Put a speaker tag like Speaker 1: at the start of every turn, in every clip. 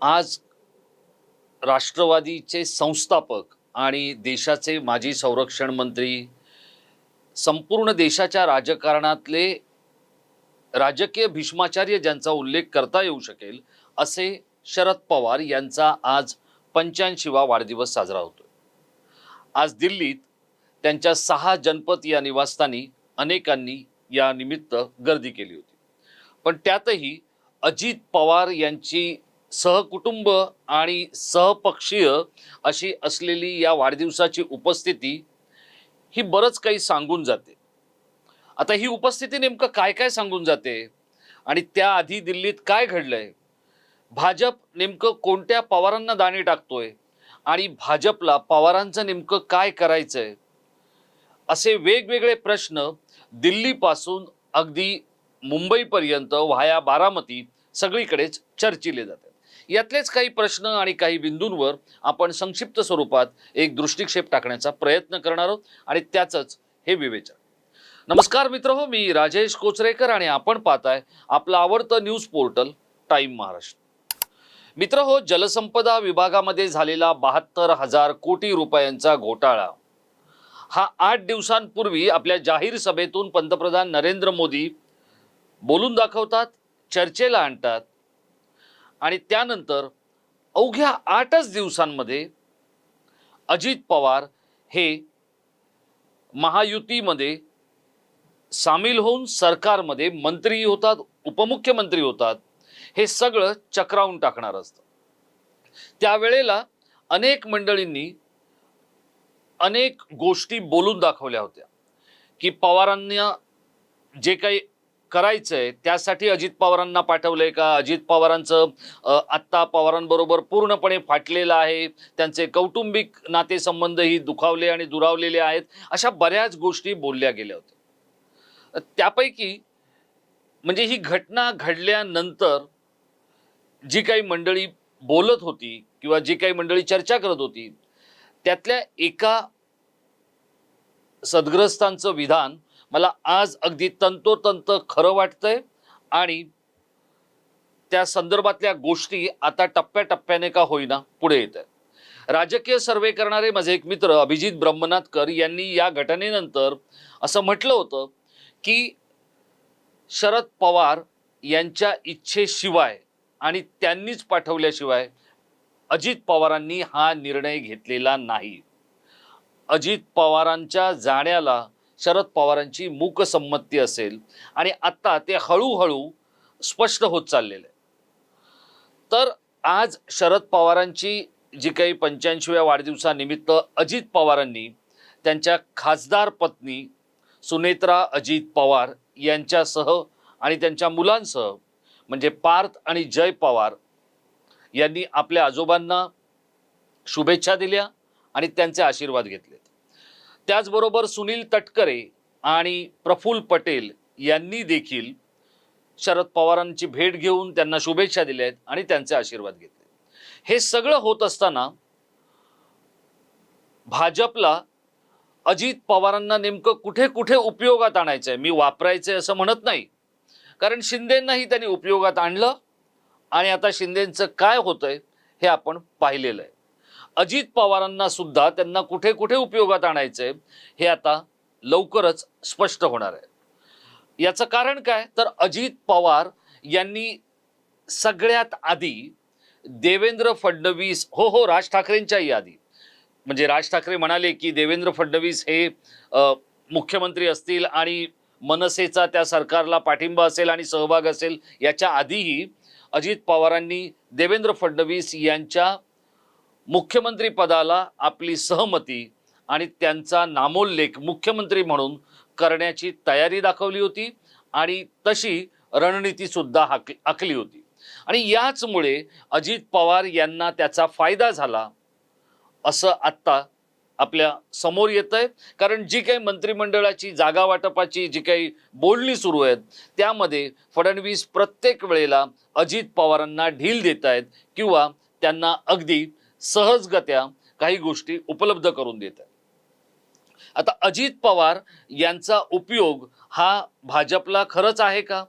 Speaker 1: आज राष्ट्रवादीचे संस्थापक आणि देशाचे माजी संरक्षण मंत्री संपूर्ण देशाच्या राजकारणातले राजकीय भीष्माचार्य ज्यांचा उल्लेख करता येऊ शकेल असे शरद पवार यांचा आज पंच्याऐंशीवा वाढदिवस साजरा होतो आज दिल्लीत त्यांच्या सहा जनपद या निवासस्थानी अनेकांनी या निमित्त गर्दी केली होती. पण त्यातही अजित पवार यांची सहकुटुंब आणि सहपक्षीय अशी असलेली या वाढदिवसाची उपस्थिती ही बरंच काही सांगून जाते. आता ही उपस्थिती नेमकं काय काय सांगून जाते आणि त्याआधी दिल्लीत काय घडलंय? भाजप नेमकं कोणत्या पवारांना दाणे टाकतोय आणि भाजपला पवारांचं नेमकं काय करायचंय? असे वेगवेगळे प्रश्न दिल्लीपासून अगदी मुंबईपर्यंत व्हाया बारामती सगळीकडेच चर्चिले जाते यातलेच काही प्रश्न आणि काही बिंदूंवर आपण संक्षिप्त स्वरूपात एक दृष्टिक्षेप टाकण्याचा प्रयत्न करणार आहोत आणि त्याचंच हे विवेचन. नमस्कार मित्र हो मी राजेश कोचरेकर आणि आपण पाहताय आपलं आवडतं न्यूज पोर्टल टाइम महाराष्ट्र. मित्र हो जलसंपदा विभागामध्ये झालेला बहात्तर हजार कोटी रुपयांचा घोटाळा. हा आठ दिवसांपूर्वी आपल्या जाहीर सभेतून पंतप्रधान नरेंद्र मोदी बोलून दाखवतात चर्चेला आणतात आणि त्यानंतर अवघ्या आठच दिवसांमध्ये अजित पवार हे महायुतीमध्ये सामील होऊन सरकारमध्ये मंत्री होतात उपमुख्यमंत्री होतात हे सगळं चक्रावून टाकणार असतं. त्यावेळेला अनेक मंडळींनी अनेक गोष्टी बोलून दाखवल्या होत्या की पवारांना जे काही करायचंय त्यासाठी अजित पवारांना पाठवलंय का? अजित पवारांचं आत्ता पवारांबरोबर पूर्णपणे फाटलेलं आहे. त्यांचे कौटुंबिक नातेसंबंधही दुखावले आणि दुरावलेले आहेत. अशा बऱ्याच गोष्टी बोलल्या गेल्या होत्या. त्यापैकी म्हणजे ही घटना घडल्यानंतर जी काही मंडळी बोलत होती किंवा जी काही मंडळी चर्चा करत होती त्यातल्या एका सद्ग्रस्तांचं विधान मला आज अगदी तंतोतंत खरं वाटतंय आणि त्या संदर्भातल्या गोष्टी आता टप्प्याटप्प्याने का होईना पुढे येत आहेत राजकीय सर्वे करणारे माझे एक मित्र अभिजित ब्रह्मनाथकर यांनी या घटनेनंतर असं म्हटलं होतं की शरद पवार यांच्या इच्छेशिवाय आणि त्यांनीच पाठवल्याशिवाय अजित पवारांनी हा निर्णय घेतलेला नाही. अजित पवारांच्या जाण्याला शरद पवारांची मूकसंमती असेल आणि आत्ता ते हळूहळू स्पष्ट होत चाललेलं आहे. तर आज शरद पवारांची जी काही पंच्याऐंशीव्या वाढदिवसानिमित्त अजित पवारांनी त्यांच्या खासदार पत्नी सुनेत्रा अजित पवार यांच्यासह आणि त्यांच्या मुलांसह म्हणजे पार्थ आणि जय पवार यांनी आपल्या आजोबांना शुभेच्छा दिल्या आणि त्यांचे आशीर्वाद घेतले त्याचबरोबर सुनील तटकरे आणि प्रफुल्ल पटेल यांनी देखील शरद पवारांची भेट घेऊन त्यांना शुभेच्छा दिल्या आहेत आणि त्यांचे आशीर्वाद घेतले हे सगळं होत असताना भाजपला अजित पवारांना नेमकं कुठे कुठे उपयोगात आणायचं आहे मी वापरायचंय असं म्हणत नाही. कारण शिंदेंनाही त्यांनी उपयोगात आणलं आणि आता शिंदेंचं काय होतंय हे आपण पाहिलेलं आहे. अजित पवारांना सुद्धा त्यांना कुठे कुठे उपयोगात आणायचंय हे आता लवकरच स्पष्ट होणार आहे. याचं कारण काय? तर अजित पवार यांनी सगळ्यात आधी देवेंद्र फडणवीस हो हो राज ठाकरेंच्याही आधी. म्हणजे राज ठाकरे म्हणाले की देवेंद्र फडणवीस हे मुख्यमंत्री असतील आणि मनसेचा त्या सरकारला पाठिंबा असेल आणि सहभाग असेल याच्या आधीही अजित पवारांनी देवेंद्र फडणवीस यांच्या मुख्यमंत्री पदाला आपली सहमती आणि त्यांचा नामोल्लेख मुख्यमंत्री म्हणून करण्याची तयारी दाखवली होती आणि तशी रणनीतीसुद्धा हाक आखली होती. आणि याचमुळे अजित पवार यांना त्याचा फायदा झाला असं आत्ता आपल्यासमोर येत आहे कारण जी काही मंत्रिमंडळाची जागा वाटपाची जी काही बोलणी सुरू आहेत त्यामध्ये फडणवीस प्रत्येक वेळेला अजित पवारांना ढील देत आहेत किंवा त्यांना अगदी सहजगत्या काही गोष्टी उपलब्ध करून देत आहेत आता अजित पवार यांचा उपयोग हा भाजपला खरंच आहे का?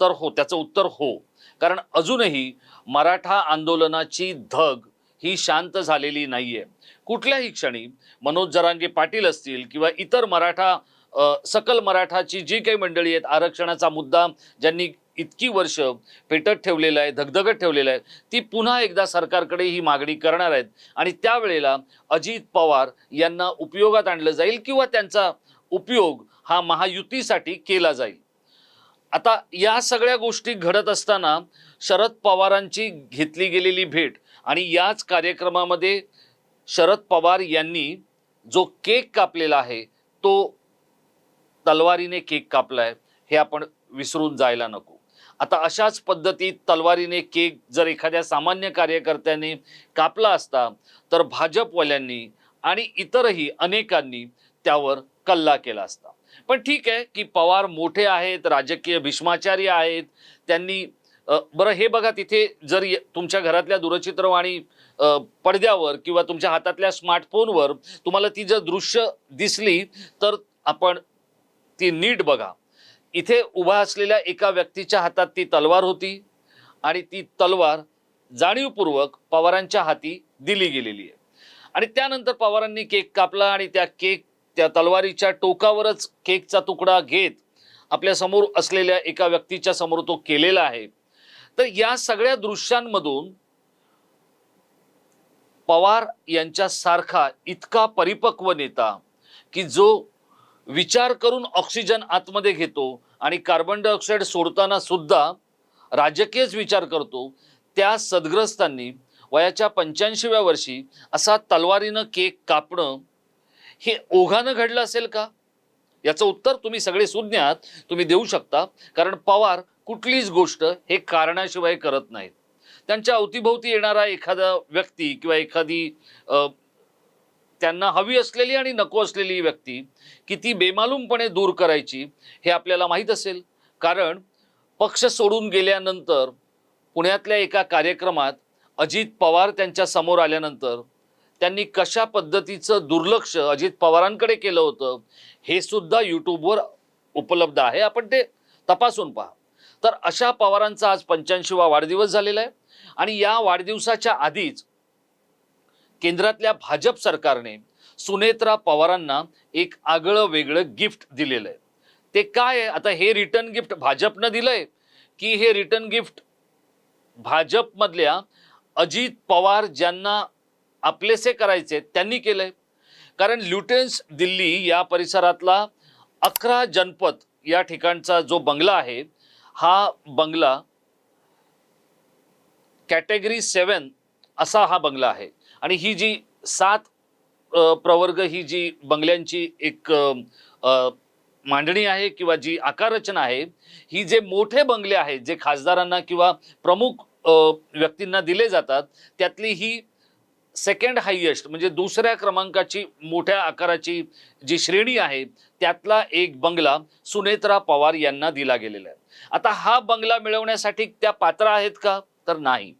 Speaker 1: तर हो त्याचं उत्तर हो. कारण अजूनही मराठा आंदोलनाची धग ही शांत झालेली नाहीये. कुठल्याही क्षणी मनोज जरांगे पाटील असतील किंवा इतर मराठा सकल मराठाची जी काही मंडळी आहेत आरक्षणाचा मुद्दा ज्यांनी इतकी वर्ष पेटत ठेवलेलं आहे धगधगत ठेवलेलं आहे ती पुन्हा एकदा सरकारकडे ही मागणी करणार आहेत. आणि त्यावेळेला अजित पवार यांना उपयोगात आणलं जाईल किंवा त्यांचा उपयोग हा महायुतीसाठी केला जाईल. आता या सगळ्या गोष्टी घडत असताना शरद पवारांची घेतली गेलेली भेट आणि याच कार्यक्रमामध्ये शरद पवार यांनी जो केक कापलेला आहे तो तलवारीने केक कापलाय हे आपण विसरून जायला नको. आता अशाच पद्धतीत तलवारीने केक जर एखाद्या सामान्य कार्यकर्त्याने कापला असता तर भाजपवाल्यांनी आणि इतरही अनेकांनी त्यावर कल्ला केला असता. पण ठीक आहे की पवार मोठे आहेत राजकीय भीष्माचार्य आहेत त्यांनी बरं हे बघा तिथे जर तुमच्या घरातल्या दूरचित्रवाणी पडद्यावर किंवा तुमच्या हातातल्या स्मार्टफोनवर तुम्हाला ती जर दृश्य दिसली तर आपण ती नीट बघा. इथे उभा असलेल्या एका व्यक्तीच्या हातात ती तलवार होती आणि ती तलवार जाणीवपूर्वक पवारांच्या हाती दिली गेलेली आहे. आणि त्यानंतर पवारांनी केक कापला आणि त्या केक त्या तलवारीच्या टोकावरच केकचा तुकडा घेत आपल्यासमोर असलेल्या एका व्यक्तीच्या समोर तो केलेला आहे. तर या सगळ्या दृश्यांमधून पवार यांच्या सारखा इतका परिपक्व नेता की जो विचार करून ऑक्सिजन आतमध्ये घेतो आणि कार्बन डायऑक्साईड सोडताना सुद्धा राजकीयच विचार करतो त्या सदग्रस्तांनी वयाच्या पंच्याऐंशीव्या वर्षी असा तलवारीनं केक कापणं हे ओघानं घडलं असेल का? याचं उत्तर तुम्ही सगळे सुज्ञात तुम्ही देऊ शकता कारण पवार कुठलीच गोष्ट हे कारणाशिवाय करत नाहीत. त्यांच्या अवतीभोवती येणारा एखादा व्यक्ती किंवा एखादी त्यांना हवी असलेली आणि नको असलेली व्यक्ती किती बेमालूमपणे दूर करायची हे आपल्याला माहीत असेल. कारण पक्ष सोडून गेल्यानंतर पुण्यातल्या एका कार्यक्रमात अजित पवार त्यांच्यासमोर आल्यानंतर त्यांनी कशा पद्धतीचं दुर्लक्ष अजित पवारांकडे केलं होतं हे सुद्धा यूट्यूबवर उपलब्ध आहे. आपण ते तपासून पहा. तर अशा पवारांचा आज पंच्याऐंशीवा वाढदिवस झालेला आहे. आणि या वाढदिवसाच्या आधीच केंद्रातल्या भाजप सरकारने सुनेत्रा पवारांना एक आगळं वेगळं गिफ्ट दिलेलं आहे. ते काय आहे? आता हे रिटर्न गिफ्ट भाजपनं दिलंय की हे रिटर्न गिफ्ट भाजपमधल्या अजित पवार ज्यांना आपलेसे करायचे त्यांनी केलंय. कारण ल्युटेन्स दिल्ली या परिसरातला अकरा जनपद या ठिकाणचा जो बंगला आहे हा बंगला कॅटेगरी सेवन असा हा बंगला आहे. आणि ही जी सात प्रवर्ग ही जी बंगल्यांची एक मांडणी आहे किंवा जी आकाररचना आहे ही जे मोठे बंगले आहेत जे खासदारांना किंवा प्रमुख व्यक्तींना दिले जातात त्यातली ही सेकंड हायेस्ट म्हणजे दुसऱ्या क्रमांकाची मोठ्या आकाराची जी श्रेणी आहे त्यातला एक बंगला सुनेत्रा पवार यांना दिला गेलेला आहे. आता हा बंगला मिळवण्यासाठी त्या पात्र आहेत का? तर नाही.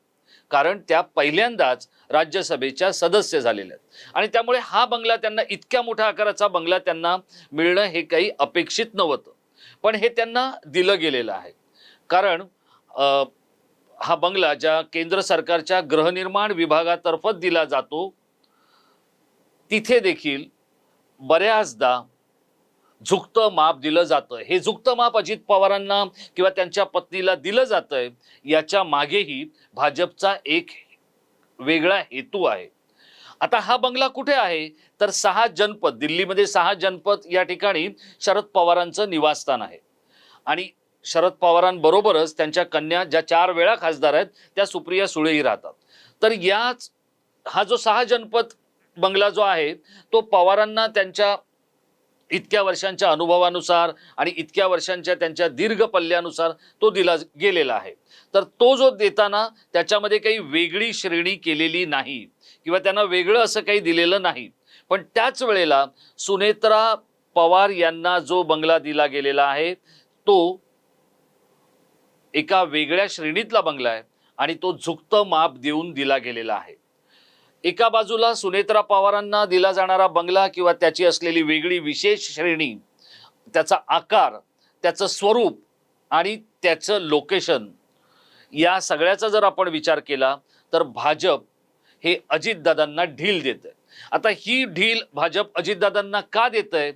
Speaker 1: कारण त्या पहिल्यांदाच राज्यसभेच्या सदस्य झालेल्या आहेत. आणि त्यामुळे हा बंगला त्यांना इतक्या मोठ्या आकाराचा बंगला त्यांना मिळणं हे काही अपेक्षित नव्हतं. पण हे त्यांना दिलं गेलेलं आहे. कारण हा बंगला ज्या केंद्र सरकारच्या गृहनिर्माण विभागातर्फत दिला जातो तिथे देखील बऱ्याचदा झुकतं माप दिलं जातं हे झुकतं माप अजित पवारांना किंवा त्यांच्या पत्नीला दिलं जातंय याच्या मागेही भाजपचा एक वेगळा हेतू आहे. आता हा बंगला कुठे आहे? तर सहा जनपद दिल्लीमध्ये सहा जनपद या ठिकाणी शरद पवारांचं निवासस्थान आहे. आणि शरद पवारांबरोबरच त्यांच्या कन्या ज्या चार वेळा खासदार आहेत त्या सुप्रिया सुळेही राहतात. तर याच हा जो सहा जनपद बंगला जो आहे तो पवारांना त्यांच्या इतक्या वर्षांच्या अनुभवानुसार आणि इतक्या वर्षांच्या त्यांच्या दीर्घ पल्ल्यानुसार तो दिला गेलेला आहे. तर तो जो देताना त्याच्यामध्ये काही वेगळी श्रेणी केलेली नाही किंवा त्यांना वेगळं असं काही दिलेलं नाही. पण त्याच वेळेला सुनेत्रा पवार यांना जो बंगला दिला गेलेला आहे तो एका वेगळ्या श्रेणीतला बंगला आहे आणि तो झुकतं माप देऊन दिला गेलेला आहे. एका बाजूला सुनेत्रा पवारांना दिला जाणारा बंगला किंवा त्याची असलेली वेगळी विशेष श्रेणी त्याचा आकार त्याचं स्वरूप आणि त्याचं लोकेशन या सगळ्याचा जर आपण विचार केला तर भाजप हे अजितदादांना ढील देत आहे आता ही ढील भाजप अजितदादांना का देत आहे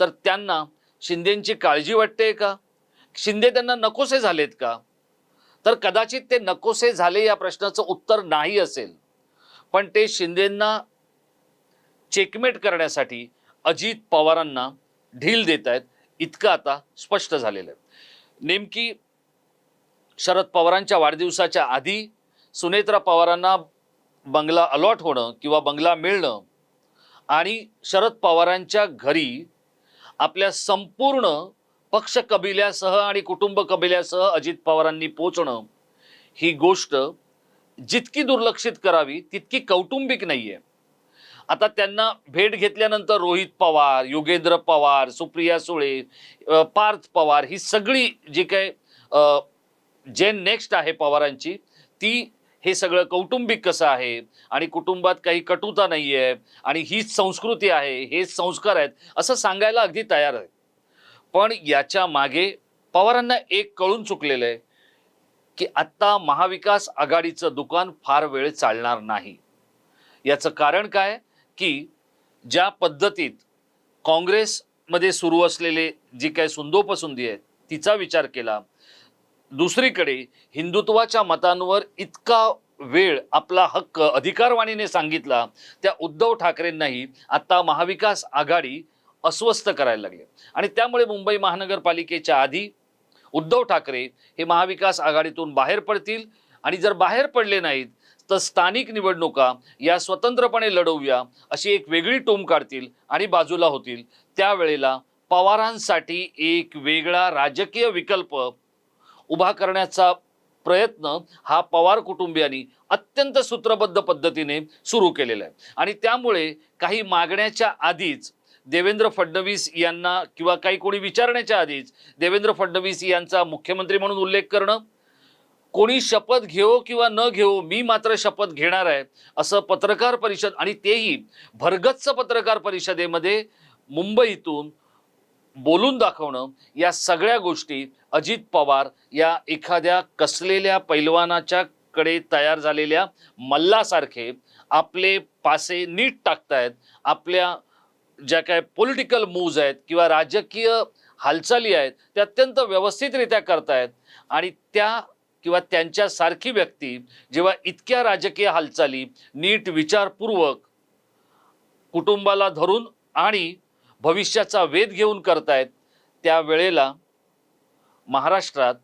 Speaker 1: तर त्यांना शिंदेची काळजी वाटते का? शिंदे त्यांना नकोसे झालेत का? तर कदाचित ते नकोसे झाले या प्रश्नाचं उत्तर नाही असेल. पण ते शिंदेंना चेकमेट करण्यासाठी अजित पवारांना ढील देत आहेत. इतकं आता स्पष्ट झालेलं आहे. नेमकी शरद पवारांच्या वाढदिवसाच्या आधी सुनेत्रा पवारांना बंगला अलॉट होणं किंवा बंगला मिळणं आणि शरद पवारांच्या घरी आपल्या संपूर्ण पक्ष कबिल्यासह आणि कुटुंब कबिल्यासह अजित पवारांनी पोचणं ही गोष्ट जितकी दुर्लक्षित करावी तितकी कौटुंबिक नाहीये. आता त्यांना भेट घेतल्यानंतर रोहित पवार योगेंद्र पवार सुप्रिया सुळे पार्थ पवार ही सगळी जी काय जे नेक्स्ट आहे पवारांची ती हे सगळं कौटुंबिक कसं आहे आणि कुटुंबात काही कटुता नाही आहे आणि हीच संस्कृती आहे हेच संस्कार आहेत असं सांगायला अगदी तयार आहे. पण याच्या मागे पवारांना एक कळून चुकलेलं आहे. की आत्ता महाविकास आघाडीचं दुकान फार वेळ चालणार नाही. याचं कारण काय? की ज्या पद्धतीत काँग्रेसमध्ये सुरू असलेले जी काय सुंदोपसुंदी आहे तिचा विचार केला दुसरीकडे हिंदुत्वाच्या मतांवर इतका वेळ आपला हक्क अधिकारवाणीने सांगितला त्या उद्धव ठाकरेंनाही आत्ता महाविकास आघाडी अस्वस्थ करायला लागले. आणि त्यामुळे मुंबई महानगरपालिकेच्या आधी उद्धव ठाकरे हे महाविकास आघाडीतून बाहेर पडतील. आणि जर बाहेर पडले नाहीत तर स्थानिक निवडणुका या स्वतंत्रपणे लढवूया अशी एक वेगळी टोम काढतील आणि बाजूला होतील. त्यावेळेला पवारांसाठी एक वेगळा राजकीय विकल्प उभा करण्याचा प्रयत्न हा पवार कुटुंबियांनी अत्यंत सूत्रबद्ध पद्धतीने सुरू केलेला आहे. आणि त्यामुळे काही मागण्याच्या आधीच देवेंद्र फडणवीस यांना किंवा काही कोणी विचारण्याच्या आधीच देवेंद्र फडणवीस यांचा मुख्यमंत्री म्हणून उल्लेख करणं कोणी शपथ घेऊ किंवा न घेऊ मी मात्र शपथ घेणार आहे असं पत्रकार परिषद आणि तेही भरगच्च पत्रकार परिषदेमध्ये मुंबईतून बोलून दाखवणं या सगळ्या गोष्टी अजित पवार या एखाद्या कसलेल्या पैलवानाच्या कडे तयार झालेल्या मल्लासारखे आपले पासे नीट टाकतायत आपल्या ज्या काय पॉलिटिकल मूव्ज आहेत किंवा राजकीय हालचाली आहेत त्या अत्यंत व्यवस्थितरित्या करतायत. आणि त्या किंवा त्यांच्यासारखी व्यक्ती जेव्हा इतक्या राजकीय हालचाली नीट विचारपूर्वक कुटुंबाला धरून आणि भविष्याचा वेध घेऊन करतायत त्यावेळेला महाराष्ट्रात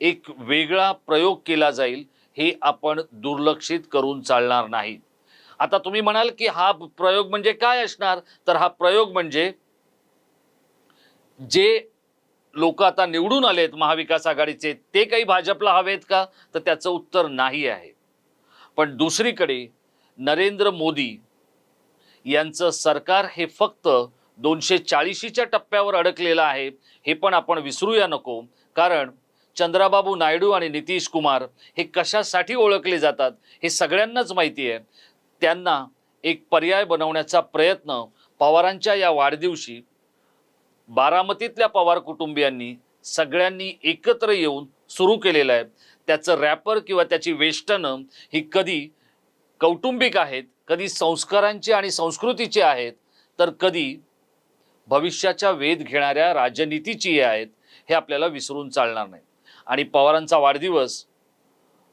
Speaker 1: एक वेगळा प्रयोग केला जाईल हे आपण दुर्लक्षित करून चालणार नाही. आता तुम्ही म्हणाल की हा प्रयोग म्हणजे काय असणार? तर हा प्रयोग म्हणजे जे लोक आता निवडून आलेत महाविकास आघाडीचे ते काही भाजपला हवेत का? तर त्याचं उत्तर नाही आहे. पण दुसरीकडे नरेंद्र मोदी यांचं सरकार हे फक्त दोनशे चाळीशीच्या टप्प्यावर अडकलेलं आहे. हे पण आपण विसरूया नको. कारण चंद्राबाबू नायडू आणि नितीश कुमार हे कशासाठी ओळखले जातात हे सगळ्यांनाच माहिती आहे. त्यांना एक पर्याय बनवण्याचा प्रयत्न पवारांच्या या वाढदिवशी बारामतीतल्या पवार कुटुंबियांनी सगळ्यांनी एकत्र येऊन सुरू केलेलं आहे. त्याचं रॅपर किंवा त्याची वेष्टनं ही कधी कौटुंबिक आहेत कधी संस्कारांची आणि संस्कृतीची आहेत तर कधी भविष्याच्या वेध घेणाऱ्या राजनीतीची आहेत हे आपल्याला विसरून चालणार नाही. आणि पवारांचा वाढदिवस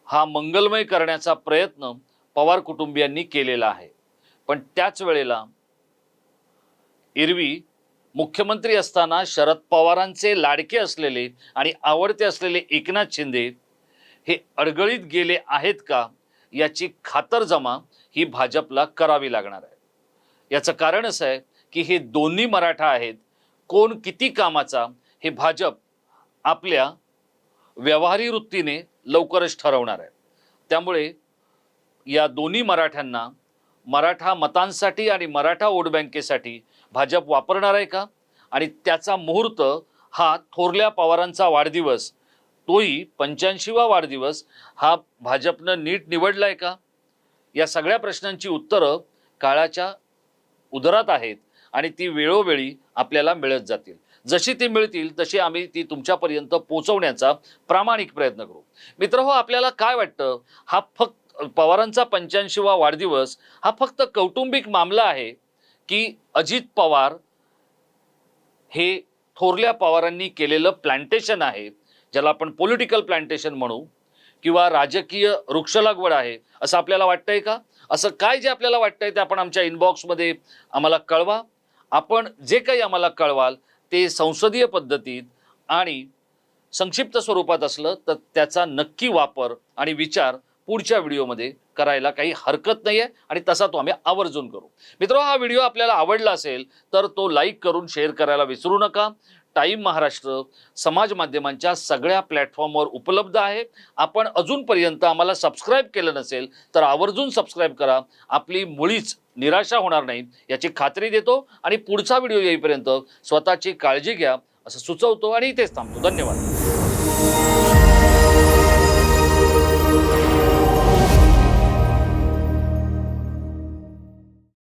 Speaker 1: हा मंगलमय करण्याचा प्रयत्न पवार कुटुंबियांनी केलेला आहे. पण त्याच वेळेला एरवी मुख्यमंत्री असताना शरद पवारांचे लाडके असलेले आणि आवडते असलेले एकनाथ शिंदे हे अडगळीत गेले आहेत का याची खातरजमा ही भाजपला करावी लागणार आहे. याचं कारण असं आहे की हे दोन्ही मराठा आहेत. कोण किती कामाचा हे भाजप आपल्या व्यवहारी वृत्तीने लवकरच ठरवणार आहे. त्यामुळे या दोन्ही मराठ्यांना मराठा मतांसाठी आणि मराठा वोट बँकेसाठी भाजप वापरणार आहे का? आणि त्याचा मुहूर्त हा थोरल्या पवारांचा वाढदिवस तोही पंच्याऐंशीवा वाढदिवस हा भाजपनं नीट निवडला आहे का? या सगळ्या प्रश्नांची उत्तरं काळाच्या उदरात आहेत आणि ती वेळोवेळी आपल्याला मिळत जातील. जशी ती मिळतील तशी आम्ही ती तुमच्यापर्यंत पोहोचवण्याचा प्रामाणिक प्रयत्न करू. मित्र हो आपल्याला काय वाटतं? हा फक्त पवारांचा पंच्याऐंशीवा वाढदिवस हा फक्त कौटुंबिक मामला आहे की अजित पवार हे थोरल्या पवारांनी केलेलं प्लांटेशन आहे ज्याला आपण पॉलिटिकल प्लांटेशन म्हणू किंवा राजकीय वृक्ष लागवड आहे असं आपल्याला वाटतंय का? असं काय जे आपल्याला वाटतंय ते आपण आमच्या इनबॉक्समध्ये आम्हाला कळवा. आपण जे काही आम्हाला कळवाल ते संसदीय पद्धतीत आणि संक्षिप्त स्वरूपात असलं तर त्याचा नक्की वापर आणि विचार पुढच्या व्हिडिओमध्ये करायला काही हरकत नाही आहे आणि तसा तो आम्ही आवर्जून करू. मित्र हा व्हिडिओ आपल्याला आवडला असेल तर तो लाईक करून शेअर करायला विसरू नका. टाईम महाराष्ट्र समाज माध्यमांच्या सगळ्या प्लॅटफॉर्मवर उपलब्ध आहे. आपण अजूनपर्यंत आम्हाला सबस्क्राईब केलं नसेल तर आवर्जून सबस्क्राईब करा. आपली मुळीच निराशा होणार नाही याची खात्री देतो. आणि पुढचा व्हिडिओ येईपर्यंत स्वतःची काळजी घ्या असं सुचवतो आणि इथेच थांबतो. धन्यवाद.